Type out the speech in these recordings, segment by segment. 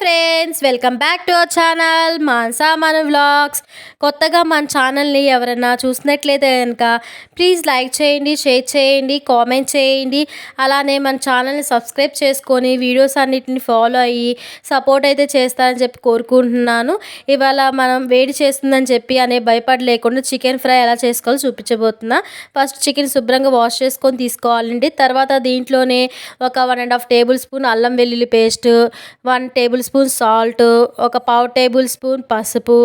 Friends welcome back to our channel Mansa మన vlogs. కొత్తగా మన ఛానల్ని ఎవరైనా చూసినట్లయితే కనుక ప్లీజ్ లైక్ చేయండి షేర్ చేయండి కామెంట్ చేయండి. అలానే మన ఛానల్ని సబ్స్క్రైబ్ చేసుకొని వీడియోస్ అన్నిటిని ఫాలో అయ్యి సపోర్ట్ అయితే చేస్తారని చెప్పి కోరుకుంటున్నాను. ఇవాళ మనం వేడి చేస్తుందని చెప్పి అనే భయపడలేకుండా చికెన్ ఫ్రై ఎలా చేసుకోవాలో చూపించబోతున్నా. ఫస్ట్ చికెన్ శుభ్రంగా వాష్ చేసుకొని తీసుకోవాలండి. తర్వాత దీంట్లోనే ఒక one and half tablespoon అల్లం వెల్లుల్లి paste one tablespoon salt ఒక పావు టేబుల్ స్పూన్ పసుపు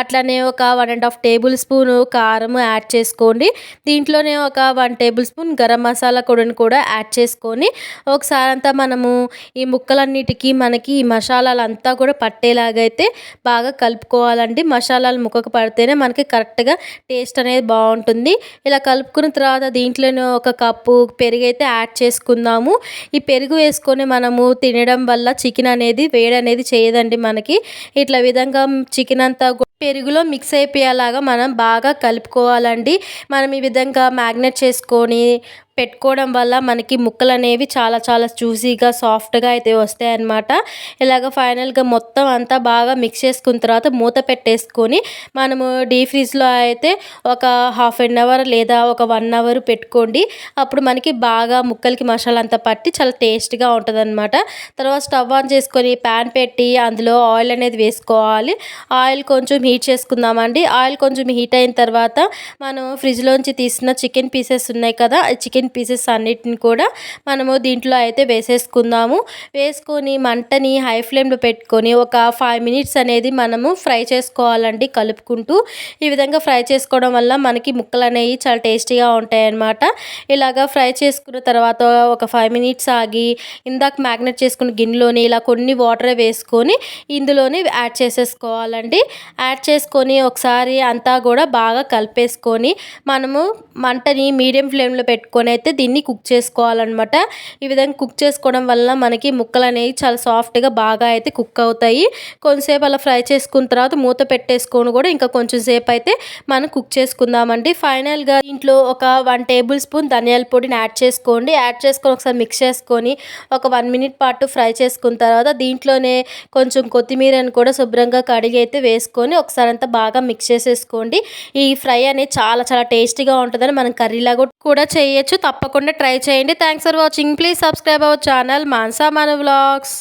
అట్లనే ఒక one and half tablespoon కారం యాడ్ చేసుకోండి. దీంట్లోనే ఒక one tablespoon garam masala కూడా కూడా యాడ్ చేసుకొని ఒకసారి అంతా మనము ఈ ముక్కలన్నిటికీ మనకి ఈ మసాలాలంతా కూడా పట్టేలాగైతే బాగా కలుపుకోవాలండి. మసాలాలు ముక్కకు పడితేనే మనకి కరెక్ట్గా టేస్ట్ అనేది బాగుంటుంది. ఇలా కలుపుకున్న తర్వాత దీంట్లోనే ఒక కప్పు పెరుగు అయితే యాడ్ చేసుకుందాము. ఈ పెరుగు వేసుకొని మనము తినడం వల్ల చికెన్ అనేది వేడి అనేది చేయదండి మనకి. ఇట్లా విధంగా చికెన్ అంతా పెరుగులో మిక్స్ అయిపోయేలాగా మనం బాగా కలుపుకోవాలండి. మనం ఈ విధంగా మ్యాగ్నెట్ చేసుకొని పెట్టుకోవడం వల్ల మనకి ముక్కలు అనేవి చాలా చాలా జ్యూసీగా సాఫ్ట్గా అయితే వస్తాయి అన్నమాట ఇలాగ ఫైనల్గా మొత్తం అంతా బాగా మిక్స్ చేసుకున్న తర్వాత మూత పెట్టేసుకొని మనము డీ ఫ్రిడ్జ్లో అయితే ఒక హాఫ్ అన్ అవర్ లేదా ఒక వన్ అవర్ పెట్టుకోండి. అప్పుడు మనకి బాగా ముక్కలకి మసాలా అంతా పట్టి చాలా టేస్ట్గా ఉంటుంది అనమాట తర్వాత స్టవ్ ఆన్ చేసుకొని ప్యాన్ పెట్టి అందులో ఆయిల్ అనేది వేసుకోవాలి. ఆయిల్ కొంచెం హీట్ చేసుకుందామండి. ఆయిల్ కొంచెం హీట్ అయిన తర్వాత మనం ఫ్రిడ్జ్లోంచి తీసిన చికెన్ పీసెస్ ఉన్నాయి కదా చికెన్ చికెన్ పీసెస్ అన్నిటిని కూడా మనము దీంట్లో అయితే వేసేసుకుందాము. వేసుకొని మంటని హై ఫ్లేమ్లో పెట్టుకొని ఒక ఫైవ్ మినిట్స్ అనేది మనము ఫ్రై చేసుకోవాలండి కలుపుకుంటూ. ఈ విధంగా ఫ్రై చేసుకోవడం వల్ల మనకి ముక్కలు అనేవి చాలా టేస్టీగా ఉంటాయి అన్నమాట ఇలాగా ఫ్రై చేసుకున్న తర్వాత ఒక ఫైవ్ మినిట్స్ ఆగి ఇందాక మ్యాగ్నెట్ చేసుకున్న గిన్నెలోని ఇలా కొన్ని వాటర్ వేసుకొని ఇందులోని యాడ్ చేసేసుకోవాలండి. యాడ్ చేసుకొని ఒకసారి అంతా కూడా బాగా కలిపేసుకొని మనము మంటని మీడియం ఫ్లేమ్లో పెట్టుకొని అయితే దీన్ని కుక్ చేసుకోవాలన్నమాట. ఈ విధంగా కుక్ చేసుకోవడం వల్ల మనకి ముక్కలు అనేవి చాలా సాఫ్ట్గా బాగా అయితే కుక్ అవుతాయి. కొంతసేపు అలా ఫ్రై చేసుకున్న తర్వాత మూత పెట్టేసుకొని కూడా ఇంకా కొంచెం సేపు అయితే మనం కుక్ చేసుకుందామండి. ఫైనల్గా దీంట్లో ఒక వన్ టేబుల్ స్పూన్ ధనియాల పొడిని యాడ్ చేసుకోండి. యాడ్ చేసుకొని ఒకసారి మిక్స్ చేసుకొని ఒక వన్ మినిట్ పాటు ఫ్రై చేసుకున్న తర్వాత దీంట్లోనే కొంచెం కొత్తిమీరని కూడా శుభ్రంగా కడిగి అయితే వేసుకొని ఒకసారి అంతా బాగా మిక్స్ చేసేసుకోండి. ఈ ఫ్రై అనేది చాలా చాలా టేస్టీగా ఉంటుందని మనం కర్రీలాగా కూడా చేయొచ్చు. తప్పకుండా ట్రై చేయండి. Thanks for watching please subscribe our channel Mansa మన వ్లాగ్స్